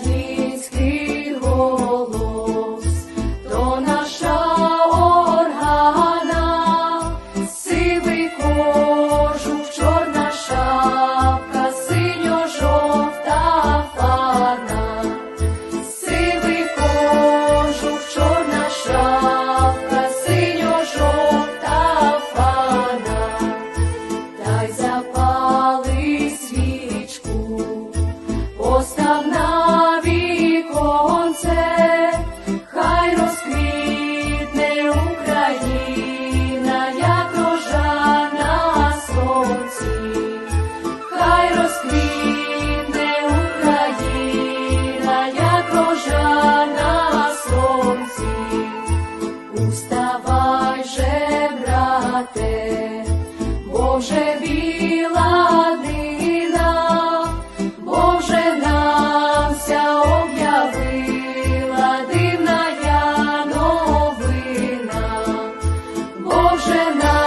tarde. Боже біла дина, Боже нам вся об'явила дивна новина, Боже нам.